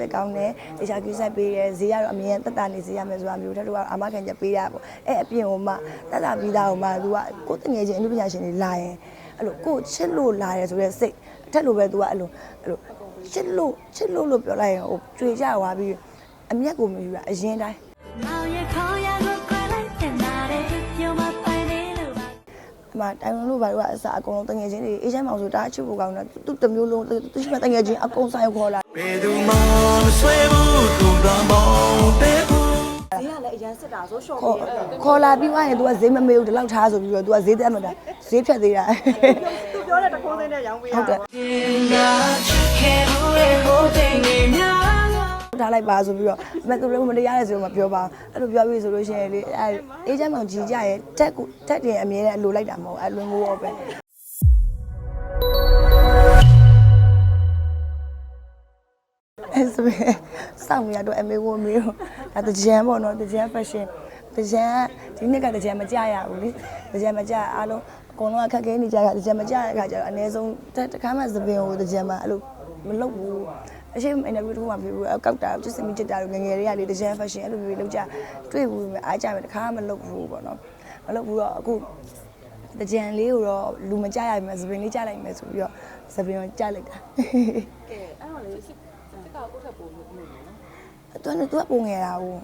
ပဲကောင်းတယ်တခြားကိစ္စပေးတယ်ဈေးကတော့အမြင်တက်တာနေဈေးရမယ်ဆိုတာမျိုးထက်တော့အာမခံချက်ပေးရပေါ့အဲ့အပြင်ဟိုမှတက်တာပြီးသားဟိုမှ तू ကကိုယ်တငယ်ချင်းအမှုပညာရှင်တွေလာရင်အဲ့လိုကိုယ်ချစ်လို့လာတယ်ဆိုတဲ့စိတ်အထက်လိုပဲ तू ကအဲ့လိုအဲ့လိုချစ်လို့ချစ်လို့လို့ပြောလိုက်ရင်ဟိုကြွေကြွားပြီးအမျက်ကိုမယူတာအရင်တိုင်း အမတိုင်ဝန်လို့ဘာလို့ကအစားအကုန်လုံးတငယ်ချင်းတွေအေးချမ်းမောင်ဆိုတာအချစ်ဖို့ကောင်းတယ်သူတစ်မျိုးလုံးသူရှိမှတငယ်ချင်းအကုန်ဆိုင်ခေါ်လာဘယ်သူမှမဆွဲဘူးသူတော်မောင်တဲ့ဘူးဈေးကလည်းအရန်စစ်တာဆိုရှော့ခေါ်ပေးတယ်ခေါ်လာပြီးသွားရင် तू ကဈေးမမေးဘူးဒီလောက်ထားဆိုပြီးတော့ तू ကဈေးတက်မှတာဈေးဖြတ်သေးတာသူပြောတဲ့တခိုးသိန်းနဲ့ရောင်းပေးရဟုတ်တယ်ခဲဘူးရဲ့ဟိုတိတ်နေများ ထားလိုက်ပါဆိုပြီးတော့အမသူလည်းမတရားရဲဆိုတော့မပြောပါဘူးအဲ့လိုပြောပြီးဆိုလို့ရှိရင်လေအဲအေးချမ်းမောင်ကြီးကြရဲ့တက်ကူတက်တင်အမြဲတမ်းအလိုလိုက်တာမဟုတ်အဲ့လွန်ကိုရောပဲအဲ့ဆိုရင်စောင့်ရတော့အမေကိုမေရောဒါတကြံပေါ့နော်တကြံ fashion တကြံဒီနှစ်ကတကြံမကြရဘူးလေတကြံမကြအားလုံးအကုန်လုံးအခက်ခဲနေကြတာတကြံမကြတဲ့အခါကျတော့အနည်းဆုံးတခါမှသပင်ကိုတကြံမှာအဲ့လိုမလုပ်ဘူး အရှိအင်တာဗျူးတစ်ခုမှပြဘူးကောက်တာချစ်စမီချစ်တာငငယ်တွေကလေတကြံ fashion အဲ့လိုမျိုးလုပ်ကြတွေ့ဘူးပဲအားကြမယ်တခါမှမလုပ်ဘူးပေါ့နော်မလုပ်ဘူးတော့အခုတကြံလေးကိုတော့လူမကြရမယ်သပင်လေးကြလိုက်မယ်ဆိုပြီးတော့သပင်ကိုကြလိုက်တာကဲအဲ့တော့လေစစ်စစ်ကောက်ကိုထပ်ပို့လို့မလို့နော် သူကသူကပုံငယ်တာဟို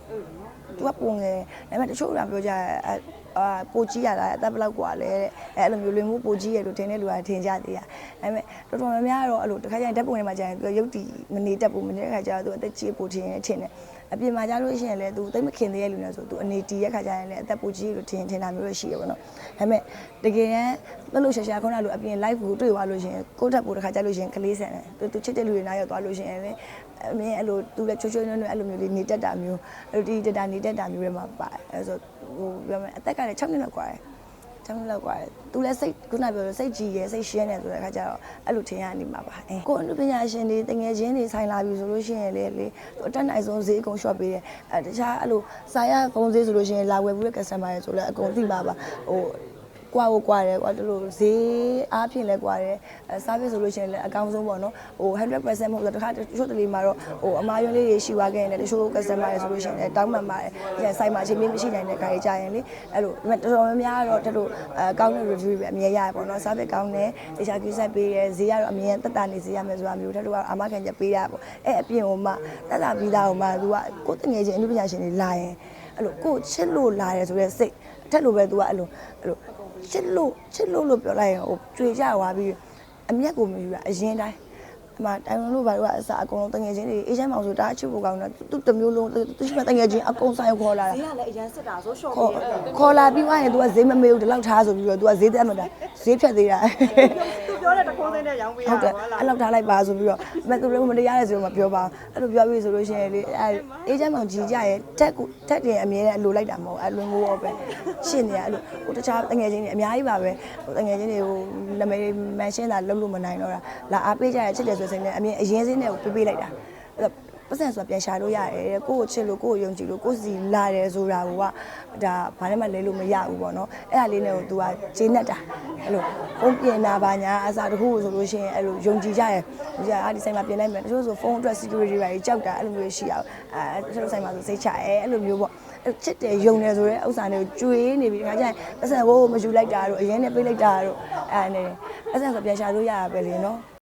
သူကပုံငယ်ဒါပေမဲ့တချို့ကပြောကြတယ်အာအာပိုကြီးရတာအသက်ဘယ်လောက်กว่าလဲတဲ့အဲအဲ့လိုမျိုးလွင်မှုပိုကြီးရလို့ထင်တဲ့လူကထင်ကြသေးတာဒါပေမဲ့တော်တော်များများတော့အဲ့လိုတစ်ခါကျရင်ဓာတ်ပုံထဲမှာကျရင်သူကရုပ်တီမနေတတ်ဘူးမနေတဲ့ခါကျတော့သူအသက်ကြီးပိုထင်ရင်ထင်တယ် အပြင်မှာကျလို့ရှိရင်လည်းသူသိမခင်သေးတဲ့လူနဲ့ဆိုသူအနေတီရဲ့ခါကျရင်လည်းအသက်ပိုကြီးလို့ထင်ထင်တာမျိုးတော့ရှိရပါတော့ဒါပေမဲ့တကယ်တမ်းလှလို့ရှာရှာခုနလိုအပြင် live ကိုတွေ့သွားလို့ရှိရင်ကိုယ့်ထက်ပိုတစ်ခါကျလို့ရှိရင်ကလေးဆန်တယ်သူသူချစ်တဲ့လူတွေနားရောက်သွားလို့ရှိရင်လည်းအမြင်အဲ့လိုသူလည်းချွတ်ချွတ်နွဲ့နွဲ့အဲ့လိုမျိုးလေးနေတတ်တာမျိုးအဲ့လိုဒီတတာနေတတ်တာမျိုးတွေမှာပါတယ်အဲ့ဆိုဟိုပြောမယ်အသက်ကလည်း6နှစ်လောက်กว่าတယ် 6နှစ်လောက်กว่าတယ်သူလည်းစိတ်ခုနပြောလို့စိတ်ကြည်ရယ်စိတ်ရှင်းတယ်ဆိုတဲ့အခါကျတော့အဲ့လိုထင်ရနေမှာပါအဲကိုယ်အနုပညာရှင်တွေတငယ်ချင်းတွေဆိုင်လာပြီဆိုလို့ရှိရင်လေလေသူအတက်နိုင်ဆုံးဈေးအကုန် short ပေးတယ်အဲတခြားအဲ့လိုစာရဖုန်းဈေးဆိုလို့ရှိရင်လာဝယ်ဘူးတဲ့ customer တွေဆိုလည်းအကုန်သိပါပါဟို ကွာကိုကွာတယ်ကွာတို့လိုဈေးအားဖြင့်လဲကွာတယ်အဲ service ဆိုလို့ရှိရင်လည်းအကောင်းဆုံးပေါ့နော်ဟို100%မဟုတ်တော့တခါတချို့တလေမှာတော့ဟိုအမားယွန်းလေးတွေရှိသွားခဲ့ရင်လည်းတချို့ customer တွေဆိုလို့ရှိရင်လည်းတောင်းပန်ပါတယ်ဒီဆိုင်မှာအချိန်မင်းမရှိနိုင်တဲ့ခါကြီးကြာရင်လေအဲ့လိုတော်တော်များများတော့တို့အဲကောင်းတဲ့ review ပဲအမြဲရတယ်ပေါ့နော် service ကောင်းတယ်တခြားကိစ္စပေးတယ်ဈေးကတော့အမြဲတက်တာနေဈေးရမယ်ဆိုတာမျိုးထက်တို့ကအာမခံချက်ပေးရပေါ့အဲ့အပြင်ဟိုမှတက်တာပြီးသားဟိုမှ तू ကကိုယ်တငယ်ချင်းအမှုပညာရှင်တွေလာရင်အဲ့လိုကိုယ်ချစ်လို့လာတယ်ဆိုတဲ့စိတ်အထက်လိုပဲ तू ကအဲ့လိုအဲ့လို ချစ်လို့ချစ်လို့လို့ပြောလိုက်ရင်ဟိုကြွေကြွားပြီးအမျက်ကိုမယူတာအရင်တိုင်းအမတိုင်ဝန်လို့ဘာလို့ကအစားအကုန်လုံးတငယ်ချင်းတွေအေးချမ်းမောင်ဆိုတာအချစ်ဖို့ကောင်းတယ်သူတစ်မျိုးလုံးသူရှိမှတငယ်ချင်းအကုန်ဆိုင်ခေါ်လာတာဈေးကလည်းအရန်စစ်တာဆိုရှော့ခေါ်ပေးတယ်ခေါ်လာပြီးသွားရင် तू ကဈေးမမေးဘူးဒီလောက်ထားဆိုပြီးတော့ तू ကဈေးတက်မှတာဈေးဖြတ်သေးတာသူ ပြောတဲ့တခိုးသိန်းနဲ့ရောင်းပေးရဟုတ်တယ်ပါလားအဲ့လောက်ထားလိုက်ပါဆိုပြီးတော့အမသူလည်းမတရားရဲဆိုတော့မပြောပါဘူးအဲ့လိုပြောပြီးဆိုလို့ရှိရင်လေအဲအေးချမ်းမောင်ကြီးကြရဲ့တက်ကူတက်တင်အမြဲတမ်းအလိုလိုက်တာမဟုတ်အဲ့လွန်ကိုရောပဲရှင်းနေရအဲ့လိုဟိုတခြားတငယ်ချင်းတွေအများကြီးပါပဲဟိုတငယ်ချင်းတွေဟိုနမေမန်ရှင်းတာလုံးလို့မနိုင်တော့တာလာအားပေးကြရချစ်တယ်ဆိုစိတ်နဲ့အမြင်အရင်စင်းနဲ့ကိုပေးပေးလိုက်တာအဲ့ ပတ်စံဆိုတာပြန်ရှာလို့ရတယ်ကိုယ့်ကိုချစ်လို့ကိုယ့်ကိုယုံကြည်လို့ကိုယ့်စီလာတယ်ဆိုတာကဒါဘာနဲ့မှလဲလို့မရဘူးပေါ့နော်အဲ့ဒါလေးနဲ့ကို तू ကဂျင်းနဲ့တာအဲ့လိုဖုန်းပြင်တာပါညာအစားတခုဆိုလို့ရှိရင်အဲ့လိုယုံကြည်ကြရဒီကအားဒီဆိုင်မှာပြင်လိုက်မယ်တချို့ဆိုဖုန်းအတွက် security တွေကြောက်တာအဲ့လိုမျိုးရှိအောင်အဲတချို့ဆိုင်မှာဆိုစိတ်ချရဲအဲ့လိုမျိုးပေါ့အဲ့ချစ်တယ်ယုံတယ်ဆိုရဲဥစ္စာတွေကိုကြွေးနေပြီဒီခါကျရင်ပတ်စံဘိုးမယူလိုက်တာတို့အရင်နဲ့ပေးလိုက်တာတို့အဲ့ဒါနဲ့ပတ်စံဆိုပြန်ရှာလို့ရတာပဲလေနော်